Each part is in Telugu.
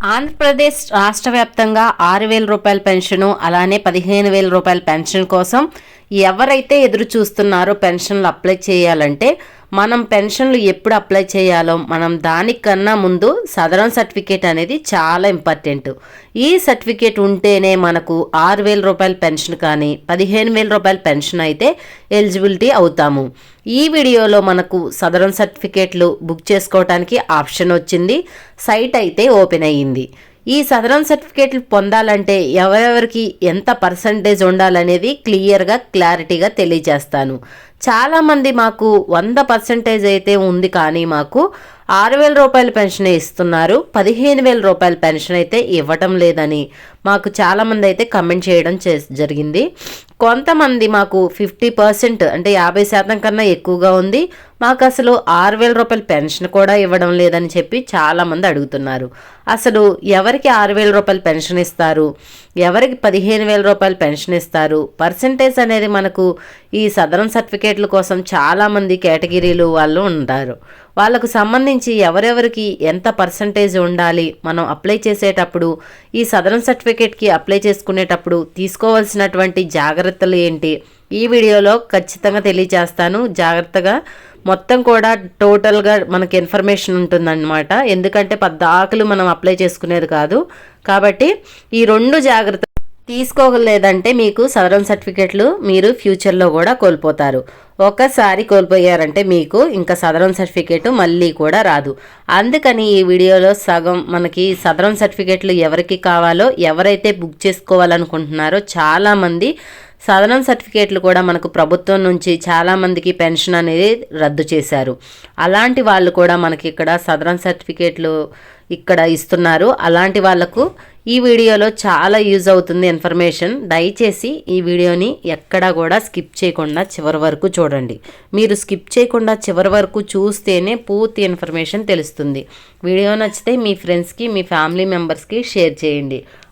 ఆంధ్రప్రదేశ్ రాష్ట్ర వ్యాప్తంగా ఆరు వేల రూపాయల పెన్షను అలానే పదిహేను వేల రూపాయల పెన్షన్ కోసం ఎవరైతే ఎదురు చూస్తున్నారో పెన్షన్లు అప్లై చేయాలంటే మనం పెన్షన్లు ఎప్పుడు అప్లై చేయాలో మనం దానికన్నా ముందు సదరన్ సర్టిఫికేట్ అనేది చాలా ఇంపార్టెంట్. ఈ సర్టిఫికేట్ ఉంటేనే మనకు ఆరు వేల రూపాయల పెన్షన్ కానీ పదిహేను వేల రూపాయల పెన్షన్ అయితే ఎలిజిబిలిటీ అవుతాము. ఈ వీడియోలో మనకు సదరన్ సర్టిఫికేట్లు బుక్ చేసుకోవడానికి ఆప్షన్ వచ్చింది. సైట్ అయితే ఓపెన్ అయ్యింది. ఈ సదరన్ సర్టిఫికేట్లు పొందాలంటే ఎవరెవరికి ఎంత పర్సంటేజ్ ఉండాలనేది క్లియర్గా క్లారిటీగా తెలియజేస్తాను. చాలామంది మాకు వంద పర్సంటేజ్ అయితే ఉంది కానీ మాకు ఆరు వేల రూపాయల పెన్షన్ ఇస్తున్నారు పదిహేను వేల రూపాయల పెన్షన్ అయితే ఇవ్వటం లేదని మాకు చాలామంది అయితే కమెంట్ చేయడం చే జరిగింది. కొంతమంది మాకు ఫిఫ్టీ పర్సెంట్ అంటే యాభై శాతం కన్నా ఎక్కువగా ఉంది మాకు అసలు ఆరు వేల రూపాయల పెన్షన్ కూడా ఇవ్వడం లేదని చెప్పి చాలామంది అడుగుతున్నారు. అసలు ఎవరికి ఆరు వేల రూపాయల పెన్షన్ ఇస్తారు? ఎవరికి పదిహేను వేల రూపాయల పెన్షన్ ఇస్తారు? పర్సంటేజ్ అనేది మనకు ఈ సదరన్ సర్టిఫికేట్ల కోసం చాలామంది కేటగిరీలు వాళ్ళు ఉంటారు. వాళ్ళకు సంబంధించి ఎవరెవరికి ఎంత పర్సంటేజ్ ఉండాలి? మనం అప్లై చేసేటప్పుడు ఈ సదరన్ సర్టిఫికేట్కి అప్లై చేసుకునేటప్పుడు తీసుకోవాల్సినటువంటి జాగ్రత్తలు ఏంటి? ఈ వీడియోలో ఖచ్చితంగా తెలియజేస్తాను. జాగ్రత్తగా మొత్తం కూడా టోటల్గా మనకి ఇన్ఫర్మేషన్ ఉంటుందన్నమాట. ఎందుకంటే పద్దాకులు మనం అప్లై చేసుకునేది కాదు. కాబట్టి ఈ రెండు జాగ్రత్త తీసుకోలేదంటే మీకు సదరం సర్టిఫికెట్లు మీరు ఫ్యూచర్లో కూడా కోల్పోతారు. ఒకసారి కోల్పోయారంటే మీకు ఇంకా సదరం సర్టిఫికేట్ మళ్ళీ కూడా రాదు. అందుకని ఈ వీడియోలో సగం మనకి సదరం సర్టిఫికెట్లు ఎవరికి కావాలో ఎవరైతే బుక్ చేసుకోవాలనుకుంటున్నారో చాలామంది సదనం సర్టిఫికేట్లు కూడా మనకు ప్రభుత్వం నుంచి చాలామందికి పెన్షన్ అనేది రద్దు చేశారు. అలాంటి వాళ్ళు కూడా మనకి ఇక్కడ సదరన్ సర్టిఫికేట్లు ఇక్కడ ఇస్తున్నారు. అలాంటి వాళ్ళకు ఈ వీడియోలో చాలా యూజ్ అవుతుంది ఇన్ఫర్మేషన్. దయచేసి ఈ వీడియోని ఎక్కడా కూడా స్కిప్ చేయకుండా చివరి వరకు చూడండి. మీరు స్కిప్ చేయకుండా చివరి వరకు చూస్తేనే పూర్తి ఇన్ఫర్మేషన్ తెలుస్తుంది. వీడియో నచ్చితే మీ ఫ్రెండ్స్కి మీ ఫ్యామిలీ మెంబర్స్కి షేర్ చేయండి.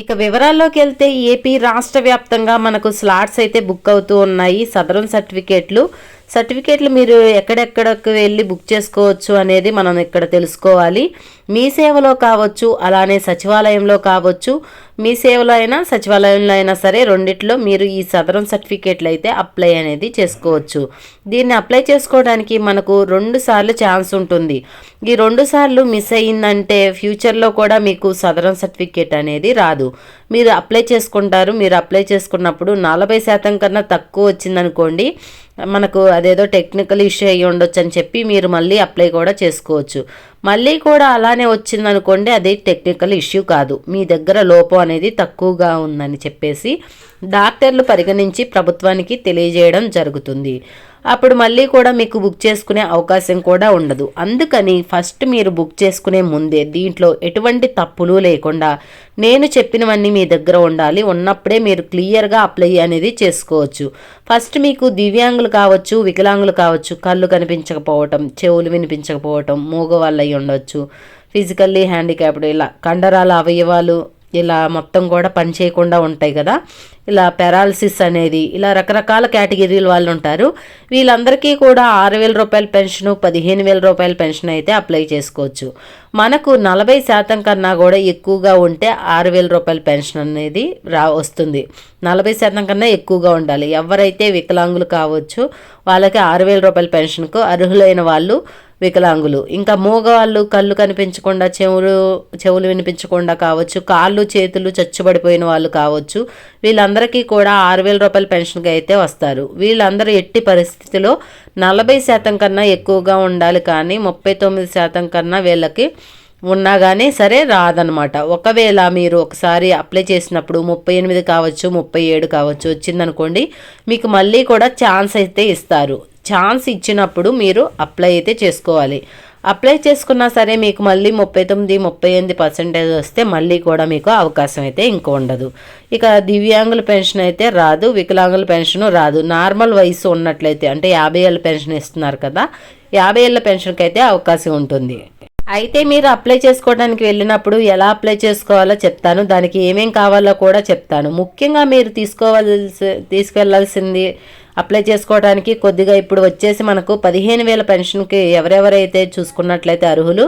ఇక వివరాల్లోకి వెళ్తే ఏపీ రాష్ట్ర వ్యాప్తంగా మనకు స్లాట్స్ అయితే బుక్ అవుతూ ఉన్నాయి. సదరన్ సర్టిఫికేట్లు. సర్టిఫికేట్లు మీరు ఎక్కడెక్కడకు వెళ్ళి బుక్ చేసుకోవచ్చు అనేది మనం ఇక్కడ తెలుసుకోవాలి. మీ సేవలో కావచ్చు అలానే సచివాలయంలో కావచ్చు మీ సేవలో అయినా సచివాలయంలో అయినా సరే రెండిట్లో మీరు ఈ సదరం సర్టిఫికేట్లు అయితే అప్లై అనేది చేసుకోవచ్చు. దీన్ని అప్లై చేసుకోవడానికి మనకు రెండు సార్లు ఛాన్స్ ఉంటుంది. ఈ రెండు సార్లు మిస్ అయ్యిందంటే ఫ్యూచర్లో కూడా మీకు సదరం సర్టిఫికేట్ అనేది రాదు. మీరు అప్లై చేసుకుంటారు. మీరు అప్లై చేసుకున్నప్పుడు నలభై శాతం కన్నా తక్కువ వచ్చిందనుకోండి మనకు అదేదో టెక్నికల్ ఇష్యూ అయ్యి ఉండొచ్చు అని చెప్పి మీరు మళ్ళీ అప్లై కూడా చేసుకోవచ్చు. మళ్ళీ కూడా అలానే వచ్చిందనుకోండి అది టెక్నికల్ ఇష్యూ కాదు. మీ దగ్గర లోపం అనేది తక్కువగా ఉందని చెప్పేసి డాక్టర్లు పరిగణించి ప్రభుత్వానికి తెలియజేయడం జరుగుతుంది. అప్పుడు మళ్ళీ కూడా మీకు బుక్ చేసుకునే అవకాశం కూడా ఉండదు. అందుకని ఫస్ట్ మీరు బుక్ చేసుకునే ముందే దీంట్లో ఎటువంటి తప్పులు లేకుండా నేను చెప్పినవన్నీ మీ దగ్గర ఉండాలి. ఉన్నప్పుడే మీరు క్లియర్గా అప్లై అనేది చేసుకోవచ్చు. ఫస్ట్ మీకు దివ్యాంగులు కావచ్చు వికలాంగులు కావచ్చు కళ్ళు కనిపించకపోవటం చెవులు వినిపించకపోవటం మూగవాళ్ళు అయి ఉండొచ్చు ఫిజికల్లీ హ్యాండిక్యాప్డ్ ఇలా కండరాల అవయవాలు ఇలా మొత్తం కూడా పని చేయకుండా ఉంటాయి కదా. ఇలా పెరాలసిస్ అనేది ఇలా రకరకాల కేటగిరీల వాళ్ళు ఉంటారు. వీళ్ళందరికీ కూడా ఆరు వేల రూపాయల పెన్షన్ పదిహేను వేల రూపాయల పెన్షన్ అయితే అప్లై చేసుకోవచ్చు. మనకు నలభై శాతం కన్నా కూడా ఎక్కువగా ఉంటే ఆరు వేల రూపాయల పెన్షన్ అనేది రా వస్తుంది. నలభై శాతం కన్నా ఎక్కువగా ఉండాలి. ఎవరైతే వికలాంగులు కావచ్చు వాళ్ళకి ఆరు వేల రూపాయల పెన్షన్కు అర్హులైన వాళ్ళు వికలాంగులు. ఇంకా మూగవాళ్ళు కళ్ళు కనిపించకుండా చెవులు చెవులు వినిపించకుండా కావచ్చు కాళ్ళు చేతులు చచ్చుబడిపోయిన వాళ్ళు కావచ్చు వీళ్ళందరికీ కూడా ఆరు వేల రూపాయల పెన్షన్కి అయితే వస్తారు. వీళ్ళందరూ ఎట్టి పరిస్థితిలో నలభై శాతం కన్నా ఎక్కువగా ఉండాలి కానీ ముప్పై తొమ్మిది శాతం కన్నా వీళ్ళకి ఉన్నా కానీ సరే రాదనమాట ఒకవేళ మీరు ఒకసారి అప్లై చేసినప్పుడు ముప్పై ఎనిమిది కావచ్చు ముప్పై ఏడు కావచ్చు వచ్చిందనుకోండి మీకు మళ్ళీ కూడా ఛాన్స్ అయితే ఇస్తారు. ఛాన్స్ ఇచ్చినప్పుడు మీరు అప్లై అయితే చేసుకోవాలి. అప్లై చేసుకున్నా సరే మీకు మళ్ళీ ముప్పై తొమ్మిది ముప్పై ఎనిమిది పర్సెంటేజ్ వస్తే మళ్ళీ కూడా మీకు అవకాశం అయితే ఇంకో ఉండదు. ఇక దివ్యాంగుల పెన్షన్ అయితే రాదు వికలాంగుల పెన్షన్ రాదు. నార్మల్ వయసు ఉన్నట్లయితే అంటే యాభై ఏళ్ళ పెన్షన్ ఇస్తున్నారు కదా యాభై ఏళ్ళ పెన్షన్కి అయితే అవకాశం ఉంటుంది. అయితే మీరు అప్లై చేసుకోవడానికి వెళ్ళినప్పుడు ఎలా అప్లై చేసుకోవాలో చెప్తాను. దానికి ఏమేం కావాలో కూడా చెప్తాను. ముఖ్యంగా మీరు తీసుకోవాల్సి తీసుకెళ్ళాల్సింది అప్లై చేసుకోవడానికి కొద్దిగా ఇప్పుడు వచ్చేసి మనకు పదిహేను వేల పెన్షన్కి ఎవరెవరైతే చూసుకున్నట్లయితే అర్హులు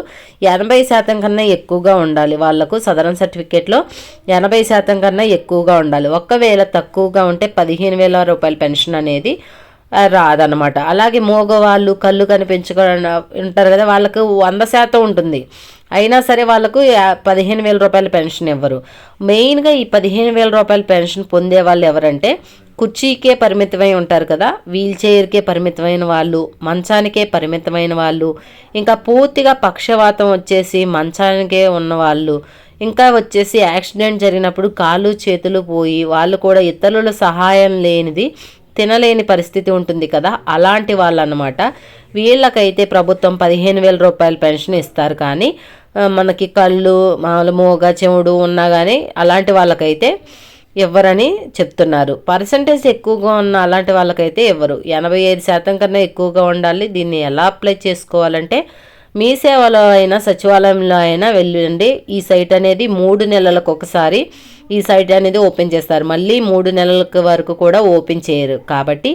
ఎనభై శాతం కన్నా ఎక్కువగా ఉండాలి. వాళ్ళకు సదరన్ సర్టిఫికేట్లో ఎనభై శాతం కన్నా ఎక్కువగా ఉండాలి. ఒక్కవేళ తక్కువగా ఉంటే పదిహేను వేల రూపాయల పెన్షన్ అనేది రాదనమాట అలాగే మోగవాళ్ళు కళ్ళు కనిపించుకొని ఉంటారు కదా వాళ్ళకు వంద శాతం ఉంటుంది. అయినా సరే వాళ్ళకు పదిహేను వేల రూపాయల పెన్షన్ ఇవ్వరు. మెయిన్గా ఈ పదిహేను వేల రూపాయల పెన్షన్ పొందే వాళ్ళు ఎవరంటే కుర్చీకే పరిమితమై ఉంటారు కదా వీల్ చైర్కే పరిమితమైన వాళ్ళు మంచానికే పరిమితమైన వాళ్ళు ఇంకా పూర్తిగా పక్షవాతం వచ్చేసి మంచానికే ఉన్న వాళ్ళు ఇంకా వచ్చేసి యాక్సిడెంట్ జరిగినప్పుడు కాళ్ళు చేతులు పోయి వాళ్ళు కూడా ఇతరుల సహాయం లేనిది తినలేని పరిస్థితి ఉంటుంది కదా అలాంటి వాళ్ళనమాట. వీళ్ళకైతే ప్రభుత్వం పదిహేను వేల రూపాయల పెన్షన్ ఇస్తారు కానీ మనకి కళ్ళు మామూలు మూగ చెవుడు ఉన్నా కానీ అలాంటి వాళ్ళకైతే ఇవ్వరని చెప్తున్నారు. పర్సంటేజ్ ఎక్కువగా ఉన్న అలాంటి వాళ్ళకైతే ఇవ్వరు ఎనభై ఐదు శాతం కన్నా ఎక్కువగా ఉండాలి. దీన్ని ఎలా అప్లై చేసుకోవాలంటే మీ సేవలో అయినా సచివాలయంలో అయినా వెళ్ళండి. ఈ సైట్ అనేది మూడు నెలలకు ఒకసారి ఈ సైట్ అనేది ఓపెన్ చేస్తారు. మళ్ళీ మూడు నెలల వరకు కూడా ఓపెన్ చేయరు. కాబట్టి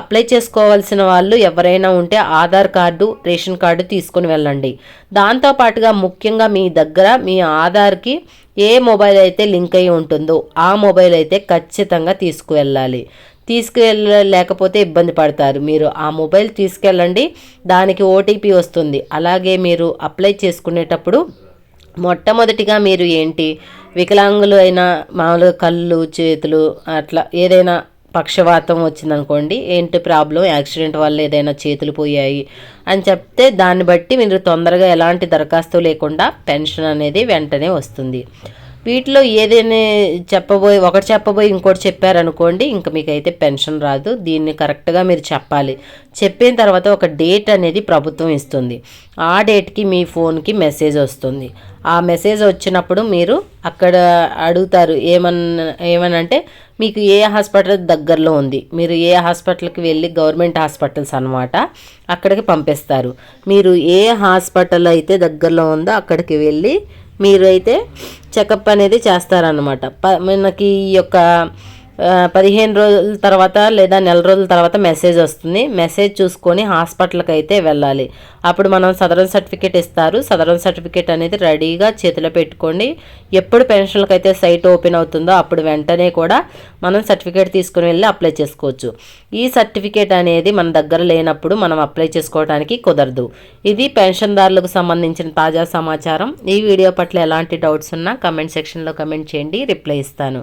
అప్లై చేసుకోవాల్సిన వాళ్ళు ఎవరైనా ఉంటే ఆధార్ కార్డు రేషన్ కార్డు తీసుకుని వెళ్ళండి. దాంతోపాటుగా ముఖ్యంగా మీ దగ్గర మీ ఆధార్కి ఏ మొబైల్ అయితే లింక్ అయి ఉంటుందో ఆ మొబైల్ అయితే ఖచ్చితంగా తీసుకువెళ్ళాలి. తీసుకెళ్ళలేకపోతే ఇబ్బంది పడతారు. మీరు ఆ మొబైల్ తీసుకెళ్ళండి. దానికి ఓటీపీ వస్తుంది. అలాగే మీరు అప్లై చేసుకునేటప్పుడు మొట్టమొదటిగా మీరు ఏంటి? వికలాంగులు అయినా మామూలుగా కళ్ళు చేతులు అట్లా ఏదైనా పక్షవాతం వచ్చిందనుకోండి ఏంటి ప్రాబ్లం? యాక్సిడెంట్ వల్ల ఏదైనా చేతులు పోయాయి అని చెప్తే దాన్ని బట్టి మీరు తొందరగా ఎలాంటి దరఖాస్తు లేకుండా పెన్షన్ అనేది వెంటనే వస్తుంది. వీటిలో ఏదైనా చెప్పబోయి ఒకటి చెప్పబోయి ఇంకోటి చెప్పారనుకోండి ఇంకా మీకు అయితే పెన్షన్ రాదు. దీన్ని కరెక్ట్గా మీరు చెప్పాలి. చెప్పిన తర్వాత ఒక డేట్ అనేది ప్రభుత్వం ఇస్తుంది. ఆ డేట్కి మీ ఫోన్కి మెసేజ్ వస్తుంది. ఆ మెసేజ్ వచ్చినప్పుడు మీరు అక్కడ అడుగుతారు ఏమన్నా ఏమనంటే మీకు ఏ హాస్పిటల్ దగ్గరలో ఉంది? మీరు ఏ హాస్పిటల్కి వెళ్ళి గవర్నమెంట్ హాస్పిటల్స్ అనమాట అక్కడికి పంపిస్తారు. మీరు ఏ హాస్పిటల్ అయితే దగ్గరలో ఉందో అక్కడికి వెళ్ళి మీరు అయితే చెకప్ అనేది చేస్తారనమాట ప మనకి ఈ యొక్క పదిహేను రోజుల తర్వాత లేదా నెల రోజుల తర్వాత మెసేజ్ వస్తుంది. మెసేజ్ చూసుకొని హాస్పిటల్కి అయితే వెళ్ళాలి. అప్పుడు మనం సదరన్ సర్టిఫికేట్ ఇస్తారు. సదరన్ సర్టిఫికేట్ అనేది రెడీగా చేతిలో పెట్టుకోండి. ఎప్పుడు పెన్షన్లకు అయితే సైట్ ఓపెన్ అవుతుందో అప్పుడు వెంటనే కూడా మనం సర్టిఫికేట్ తీసుకుని వెళ్ళి అప్లై చేసుకోవచ్చు. ఈ సర్టిఫికేట్ అనేది మన దగ్గర లేనప్పుడు మనం అప్లై చేసుకోవడానికి కుదరదు. ఇది పెన్షన్దారులకు సంబంధించిన తాజా సమాచారం. ఈ వీడియో పట్ల ఎలాంటి డౌట్స్ ఉన్నా కమెంట్ సెక్షన్లో కమెంట్ చేయండి. రిప్లై ఇస్తాను.